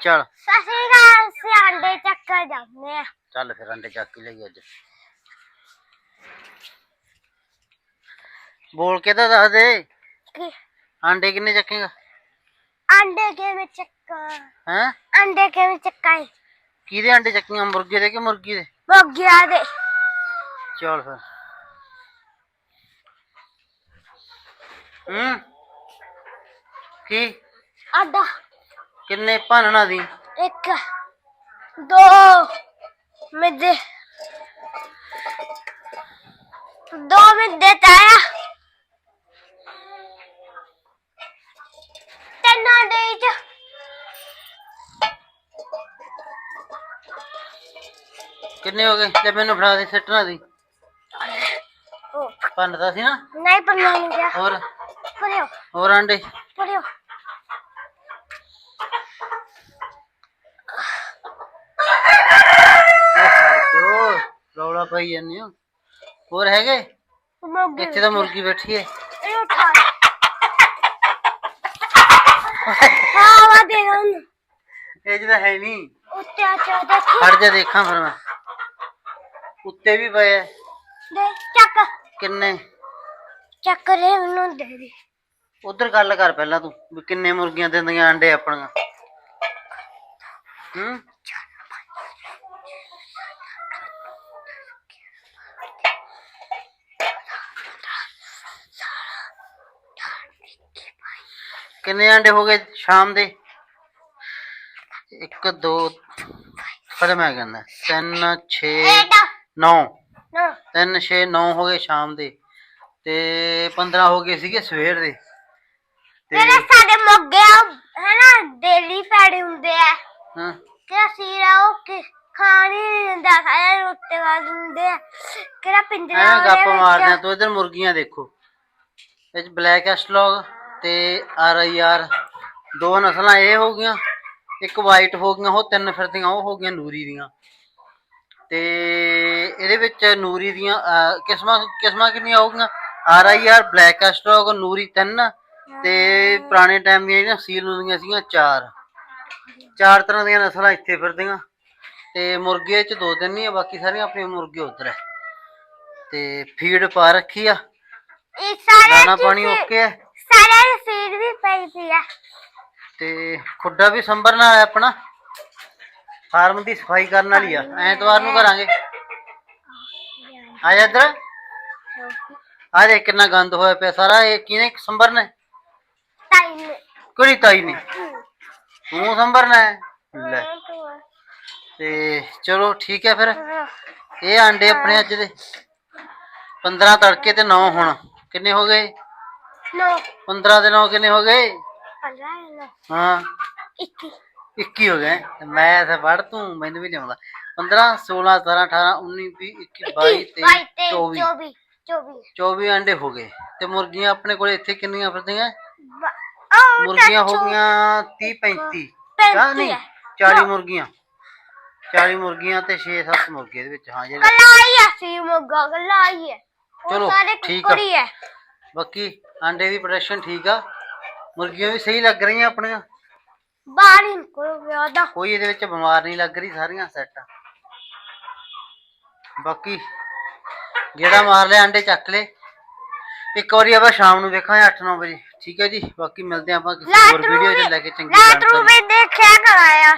ਚੱਲ। ਸਸਰੀ ਘਰ ਸੇ ਅੰਡੇ ਚੱਕਰ ਜਾਂਦੇ ਆ। ਚੱਲ ਫਿਰ ਅੰਡੇ ਚੱਕ ਕੇ ਲਈ ਅੱਜ। ਬੋਲ ਕੇ ਤਾਂ ਦੱਸ ਦੇ? ਕਿ? ਅੰਡੇ ਕਿੰਨੇ ਚੱਕੇਗਾ? ਅੰਡੇ ਕਿਵੇਂ ਚੱਕਾ? ਹੈਂ? ਅੰਡੇ ਕਿਵੇਂ ਚੱਕਾਈ ਕਿਹਦੇ ਅੰਡੇ ਚੱਕੀਆਂ ਮੁਰਗੇ ਦੇ ਕਿ ਮੁਰਗੀ ਦੇ? ਬੋਗਿਆ ਦੇ। ਚੱਲ ਫਿਰ। ਹੂੰ? ਕੀ? ਅੱਡਾ ਕਿੰਨੇ ਭੰਨਣਾ ਦੀ? ਇੱਕ ਦੋ ਮਿੱਦੇ। ਦੋ ਮਿੱਦੇ ਤਾਇਆ ਤਿੰਨ ਅੰਡੇ ਚ। ਕਿੰਨੇ ਹੋ ਗਏ? ਤੇ ਮੈਨੂੰ ਫੜਾ ਦੇ ਸਿੱਟਣਾ ਦੀ। ਉਹ, ਭੰਨਦਾ ਸੀ ਨਾ? ਨਹੀਂ ਪੜਨਾ ਨਹੀਂ ਗਿਆ। ਹੋਰ? ਪੜਿਓ ਹੋਰ ਅੰਡੇ ਪੜਿਓ ਇਹ ਹਟ ਜੋ ਰੌਲਾ ਪਾਈ ਜਾਂਦੇ ਹੋ ਹੋਰ ਹੈਗੇ ਮੋਗੇ ਇੱਥੇ ਤਾਂ ਮੁਰਗੀ ਬੈਠੀ ਹੈ ਇਹ ਉਠਾ ਹਾਂ ਵਾ ਦੇ ਰਾਂ ਇਹ ਜਿਹਦਾ ਹੈ ਨਹੀਂ ਉੱਤੇ ਆ ਚਾ ਦੇਖੀ ਖੜ ਜਾ ਦੇਖਾਂ ਫਿਰ ਮੈਂ ਉੱਤੇ ਵੀ ਪਏ ਆ। ਦੇ ਚੱਕ ਕਿੰਨੇ ਚੱਕ ਰੇ ਮੈਨੂੰ ਦੇ ਦੇ ਉਧਰ ਗੱਲ ਕਰ ਪਹਿਲਾਂ ਤੂੰ ਵੀ ਕਿੰਨੇ ਮੁਰਗੀਆਂ ਦਿੰਦੀਆਂ ਅੰਡੇ ਆਪਣੀਆਂ ਹੂੰ ਕਿੰਨੇ ਅੰਡੇ ਹੋ ਗਏ ਸ਼ਾਮ ਦੇ? ਇੱਕ ਦੋ ਕਦ ਮੈਂ ਕਹਿੰਦਾ ਤਿੰਨ 6 ਇਹਦਾ 9 ਨਾ। ਤਿੰਨ 6 9 ਹੋ ਗਏ ਸ਼ਾਮ ਦੇ। ਤੇ 15 ਹੋ ਗਏ ਸੀਗੇ ਸਵੇਰ ਦੇ। ਤੇ ਜਿਹੜੇ ਸਾਡੇ ਮੋਗੇ ਆ ਹੈ ਨਾ ਡੇਲੀ ਪੈੜੇ ਹੁੰਦੇ ਆ। ਹਾਂ। ਕਿ ਅਸੀਂ ਉਹ ਕਿ ਖਾਣ ਹੀ ਨਹੀਂ ਦਿੰਦਾ ਸਾਰੇ ਰੋਟੀ ਖਾ ਦਿੰਦੇ ਆ। ਕਿਹੜਾ ਪਿੰਜਰਾ ਐਂ ਗੱਪ ਮਾਰਦੇ ਆ ਤੂੰ ਇਧਰ ਮੁਰਗੀਆਂ ਦੇਖੋ। ਇਹ ਬਲੈਕ ਐਸਟਲੌਗ ਤੇ ਆਰ ਆਈ ਆਰ ਦੋ ਨਸਲਾਂ ਇਹ ਹੋ ਗਈਆਂ ਇੱਕ ਵਾਈਟ ਹੋ ਗਈਆਂ ਉਹ ਤਿੰਨ ਫਿਰਦੀਆਂ ਉਹ ਹੋ ਗਈਆਂ ਨੂਰੀ ਦੀਆਂ। ਤੇ ਇਹਦੇ ਵਿੱਚ ਨੂਰੀ ਦੀਆਂ ਅਹ, ਕਿਸਮਾਂ ਕਿਸਮਾਂ ਕਿੰਨੀਆਂ ਹੋ ਗਈਆਂ? ਆਰ ਆਈ ਆਰ ਬਲੈਕ ਐਸਟਲੌਗ ਨੂਰੀ ਤਿੰਨ ਤੇ ਪੁਰਾਣੇ ਟਾਈਮ ਦੀਆਂ ਜਿਹੜੀਆਂ ਸੀਲ ਹੁੰਦੀਆਂ ਸੀਗੀਆਂ ਚਾਰ। ਚਾਰ ਤਰ੍ਹਾਂ ਦੀਆਂ ਨਸਲਾਂ ਇੱਥੇ ਫਿਰਦੀਆਂ ਤੇ ਮੁਰਗੇ ਚ ਦੋ ਤਿੰਨ ਹੀ ਆ ਬਾਕੀ ਸਾਰੀਆਂ ਆਪਣੀਆਂ ਮੁਰਗੇ ਉਧਰ ਹੈ ਤੇ ਫੀਡ ਪਾ ਰੱਖੀ ਆ। ਇਹ ਸਾਰੇ ਦਾਣਾ ਪਾਣੀ ਓਕੇ ਹੈ ਸਾਰੇ ਫੀਡ ਵੀ ਪਈ ਪਈ ਆ। ਤੇ ਖੁੱਡਾ ਵੀ ਸੰਭਰਨਾ ਹੈ ਆਪਣਾ? ਫਾਰਮ ਦੀ ਸਫ਼ਾਈ ਕਰਨ ਵਾਲੀ ਆ। ਐਤਵਾਰ ਨੂੰ ਕਰਾਂਗੇ। ਆ ਜਾ ਇੱਧਰ? ਆ ਦੇ ਕਿੰਨਾ ਗੰਦ ਹੋਇਆ ਪਿਆ। ਸਾਰਾ ਇਹ ਕਿਹਨੇ ਸੰਭਰਨਾ ਹੈ? ਟਾਈਮ ਕਿਹੜੀ ਤਾਈ ਨੇ? ਤੂੰ ਸੰਭਰਨਾ ਹੈ? ਲੈ। ਤੇ ਚਲੋ ਠੀਕ ਹੈ ਫਿਰ। ਇਹ ਆਂਡੇ ਆਪਣੇ ਅੱਜ ਦੇ। 15 ਤੜਕੇ ਤੇ 9 ਹੁਣ। ਕਿੰਨੇ ਹੋ ਗਏ? ਨੋ। 15 ਦੇ 9 ਕਿੰਨੇ ਹੋ ਗਏ? ਪੰਦਰਾਂ ਨੋ ਹਾਂ ਇੱਕੀ। 21 ਹੋ ਗਏ? ਮੈਂ ਤਾਂ ਪੜ ਤੂੰ ਮੈਨੂੰ ਵੀ ਨਹੀਂ ਆਉਂਦਾ। 15 16 17 18 19 20 21 22 23 24 ਚੌਵੀ। ਚੌਵੀ 24 ਅੰਡੇ ਹੋ ਗਏ। ਤੇ ਮੁਰਗੀਆਂ ਆਪਣੇ ਕੋਲੇ ਇੱਥੇ ਕਿੰਨੀਆਂ ਫਿਰਦੀਆਂ? ਮੁਰਗੀਆਂ ਹੋ। ਗਈਆਂ 30 35 ਪੈਂਤੀ ਹਾਂ ਨਹੀਂ ਹੈ। 40 ਮੁਰਗੀਆਂ। 40 ਮੁਰਗੀਆਂ ਤੇ 6-7 ਮੁਰਗੇ ਦੇ ਵਿੱਚ। ਹਾਂ ਜਿਹੜੇ ਕਲਾਈ ਆ ਸੀ ਮੋਗਾ ਕਲਾਈ ਹੈ। ਉਹ ਚਲੋ, ਸਾਰੇ ਠੀਕ ਆ। ਕੁਕੜੀ ਹੈ। ਬਾਕੀ ਆਂਡੇ ਦੀ ਪ੍ਰੋਡਕਸ਼ਨ ਠੀਕ ਆ। ਮੁਰਗੀਆਂ ਵੀ ਸਹੀ ਲੱਗ ਰਹੀਆਂ ਆਪਣੀਆਂ। ਬਾਹਰ ਹੀ ਨਿਕਲ ਗਿਆ ਦਾ ਕੋਈ ਇਹਦੇ ਵਿੱਚ ਬਿਮਾਰ ਨਹੀਂ ਲੱਗ ਰਹੀ ਸਾਰੀਆਂ ਸੈੱਟ ਆ। ਬਾਕੀ ਜਿਹੜਾ ਮਾਰ ਲਿਆ ਅੰਡੇ ਚੱਕ ਲੈ ਇੱਕ ਵਾਰੀ ਆਪਾਂ ਸ਼ਾਮ ਨੂੰ ਵੇਖਾਂਗੇ 8-9 ਵਜੇ। ਠੀਕ ਹੈ ਜੀ ਬਾਕੀ ਮਿਲਦੇ ਹਾਂ ਆਪਾਂ ਕਿਸੇ ਹੋਰ ਰਾਤ ਨੂੰ ਵੀਡੀਓ ਵੀ 'ਚ ਲੈ ਕੇ ਚੰਗੀ ਰਾਤ ਨੂੰ ਜਾਣਕਾਰੀ। ਵੀ ਦੇਖਿਆ ਕਰਾਇਆ